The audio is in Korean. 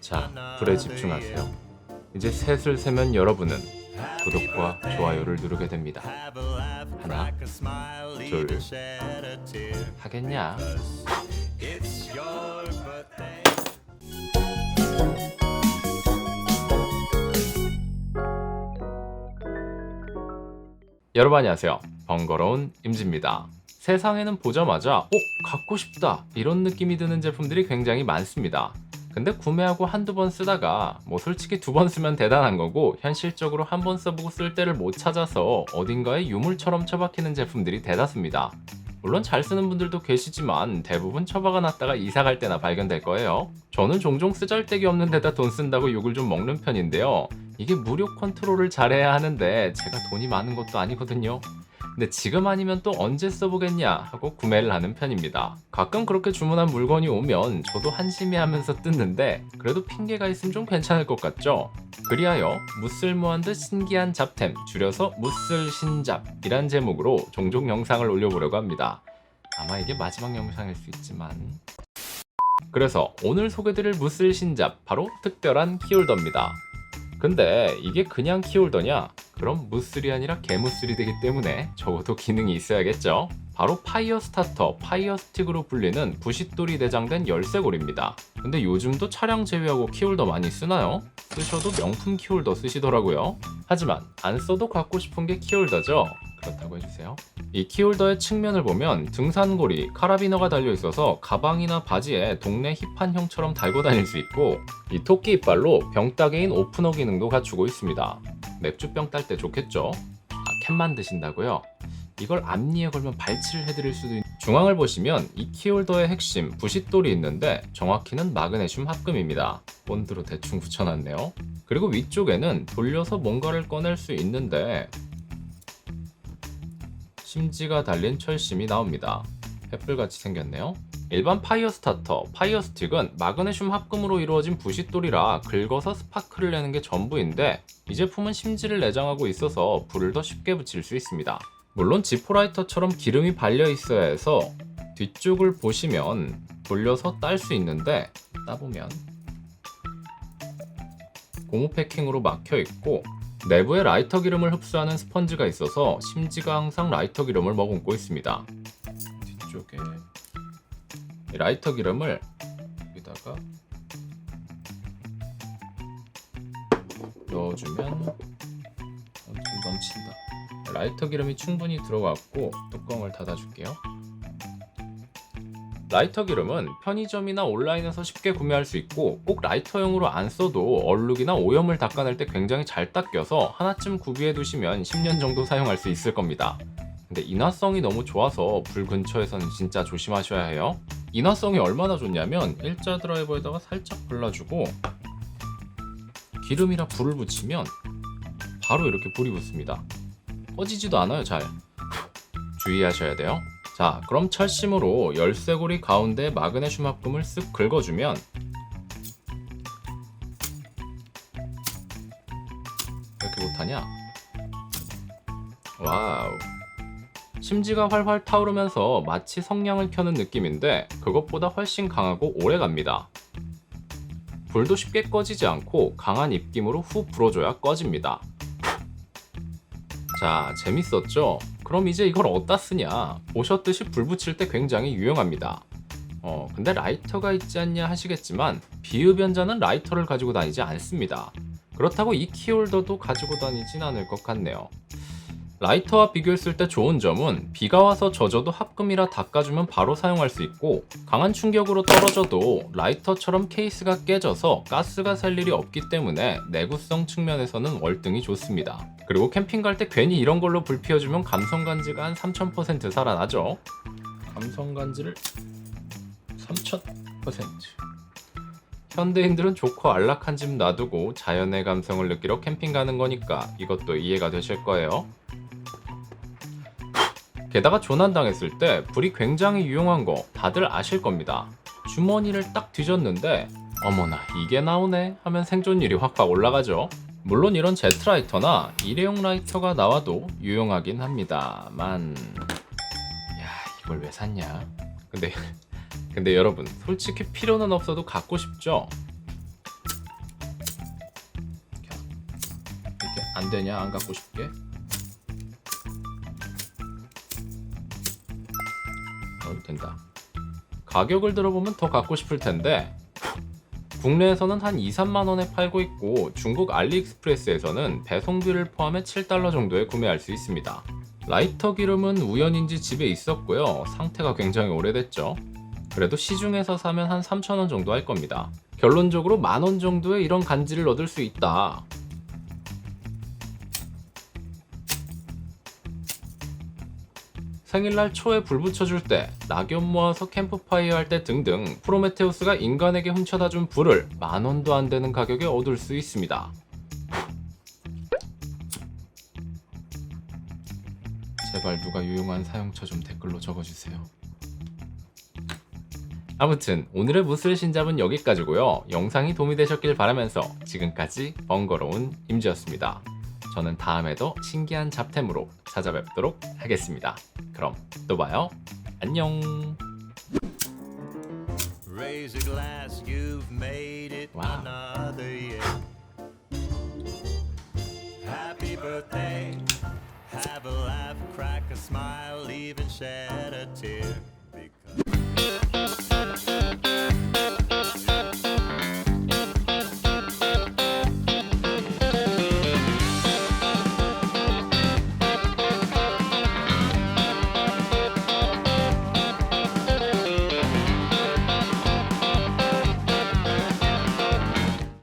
자, 불에 집중하세요. 이제 셋을 세면 여러분은 구독과 좋아요를 누르게 됩니다. 하나, 둘, 하겠냐? 여러분 안녕하세요. 번거로운 임지입니다. 세상에는 보자마자 어 갖고 싶다 이런 느낌이 드는 제품들이 굉장히 많습니다. 근데 구매하고 한두 번 쓰다가 뭐 솔직히 두 번 쓰면 대단한 거고 현실적으로 한 번 써보고 쓸 때를 못 찾아서 어딘가에 유물처럼 처박히는 제품들이 대다수입니다. 물론 잘 쓰는 분들도 계시지만 대부분 처박아 놨다가 이사 갈 때나 발견될 거예요. 저는 종종 쓰잘데기 없는 데다 돈 쓴다고 욕을 좀 먹는 편인데요. 이게 무료 컨트롤을 잘해야 하는데 제가 돈이 많은 것도 아니거든요. 근데 지금 아니면 또 언제 써보겠냐 하고 구매를 하는 편입니다. 가끔 그렇게 주문한 물건이 오면 저도 한심해 하면서 뜯는데 그래도 핑계가 있으면 좀 괜찮을 것 같죠? 그리하여 무쓸모한 듯 신기한 잡템 줄여서 무쓸신잡이란 제목으로 종종 영상을 올려보려고 합니다. 아마 이게 마지막 영상일 수 있지만 그래서 오늘 소개드릴 무쓸신잡 바로 특별한 키홀더입니다. 근데 이게 그냥 키홀더냐? 그럼 무슬이 아니라 개무슬이 되기 때문에 적어도 기능이 있어야겠죠. 바로 파이어 스타터, 파이어 스틱으로 불리는 부싯돌이 내장된 열쇠고리입니다. 근데 요즘도 차량 제외하고 키홀더 많이 쓰나요? 쓰셔도 명품 키홀더 쓰시더라고요. 하지만 안 써도 갖고 싶은 게 키홀더죠. 그렇다고 해주세요. 이 키홀더의 측면을 보면 등산고리, 카라비너가 달려 있어서 가방이나 바지에 동네 힙한 형처럼 달고 다닐 수 있고 이 토끼 이빨로 병 따개인 오프너 기능도 갖추고 있습니다. 맥주병 딸 때 좋겠죠? 아, 캔 만 드신다고요? 이걸 앞니에 걸면 발치를 해드릴 수도 있는 중앙을 보시면 이 키홀더의 핵심 부싯돌이 있는데 정확히는 마그네슘 합금입니다. 본드로 대충 붙여놨네요. 그리고 위쪽에는 돌려서 뭔가를 꺼낼 수 있는데 심지가 달린 철심이 나옵니다. 횃불같이 생겼네요. 일반 파이어 스타터, 파이어 스틱은 마그네슘 합금으로 이루어진 부싯돌이라 긁어서 스파크를 내는 게 전부인데 이 제품은 심지를 내장하고 있어서 불을 더 쉽게 붙일 수 있습니다. 물론 지포라이터처럼 기름이 발려 있어야 해서 뒤쪽을 보시면 돌려서 딸 수 있는데 따보면 고무 패킹으로 막혀 있고 내부에 라이터 기름을 흡수하는 스펀지가 있어서 심지가 항상 라이터 기름을 머금고 있습니다. 뒤쪽에 이 라이터 기름을 여기다가 넣어주면 어, 좀 넘친다. 라이터 기름이 충분히 들어갔고 뚜껑을 닫아줄게요. 라이터 기름은 편의점이나 온라인에서 쉽게 구매할 수 있고 꼭 라이터용으로 안 써도 얼룩이나 오염을 닦아낼 때 굉장히 잘 닦여서 하나쯤 구비해 두시면 10년 정도 사용할 수 있을 겁니다. 근데 인화성이 너무 좋아서 불 근처에서는 진짜 조심하셔야 해요. 인화성이 얼마나 좋냐면 일자 드라이버에다가 살짝 발라주고 기름이라 불을 붙이면 바로 이렇게 불이 붙습니다. 꺼지지도 않아요 잘. 주의하셔야 돼요. 자, 그럼 철심으로 열쇠고리 가운데 마그네슘 합금을 쓱 긁어주면 왜 이렇게 못하냐? 와우. 심지가 활활 타오르면서 마치 성냥을 켜는 느낌인데 그것보다 훨씬 강하고 오래 갑니다. 불도 쉽게 꺼지지 않고 강한 입김으로 후 불어줘야 꺼집니다. 자, 재밌었죠? 그럼 이제 이걸 어디다 쓰냐? 보셨듯이 불 붙일 때 굉장히 유용합니다. 어, 근데 라이터가 있지 않냐 하시겠지만 비흡연자는 라이터를 가지고 다니지 않습니다. 그렇다고 이 키홀더도 가지고 다니진 않을 것 같네요. 라이터와 비교했을 때 좋은 점은 비가 와서 젖어도 합금이라 닦아주면 바로 사용할 수 있고 강한 충격으로 떨어져도 라이터처럼 케이스가 깨져서 가스가 살 일이 없기 때문에 내구성 측면에서는 월등히 좋습니다. 그리고 캠핑 갈 때 괜히 이런 걸로 불 피워주면 감성간지가 한 3000% 살아나죠. 감성간지를 3000%. 현대인들은 좋고 안락한 집 놔두고 자연의 감성을 느끼러 캠핑 가는 거니까 이것도 이해가 되실 거예요. 게다가 조난당했을 때 불이 굉장히 유용한 거 다들 아실 겁니다. 주머니를 딱 뒤졌는데 어머나 이게 나오네 하면 생존율이 확확 올라가죠. 물론 이런 제트라이터나 일회용 라이터가 나와도 유용하긴 합니다만 야 이걸 왜 샀냐? 근데 근데 여러분 솔직히 필요는 없어도 갖고 싶죠? 이렇게 안 되냐 안 갖고 싶게? 된다. 가격을 들어보면 더 갖고 싶을 텐데 국내에서는 한 2, 3만 원에 팔고 있고 중국 알리익스프레스에서는 배송비를 포함해 7달러 정도에 구매할 수 있습니다. 라이터 기름은 우연인지 집에 있었고요. 상태가 굉장히 오래됐죠. 그래도 시중에서 사면 한 3,000원 정도 할 겁니다. 결론적으로 만 원 정도의 이런 간지를 얻을 수 있다. 생일날 초에 불 붙여줄 때, 낙엽 모아서 캠프파이어 할 때 등등 프로메테우스가 인간에게 훔쳐다 준 불을 만 원도 안 되는 가격에 얻을 수 있습니다. 제발 누가 유용한 사용처 좀 댓글로 적어주세요. 아무튼 오늘의 무술 신잡은 여기까지고요. 영상이 도움이 되셨길 바라면서 지금까지 번거로운 임지였습니다. 저는 다음에도 신기한 잡템으로 찾아뵙도록 하겠습니다. 그럼 또 봐요. 안녕. Raise a glass, you've made it Wow. another year. Happy birthday, have a laugh, crack a smile, even shed a tear.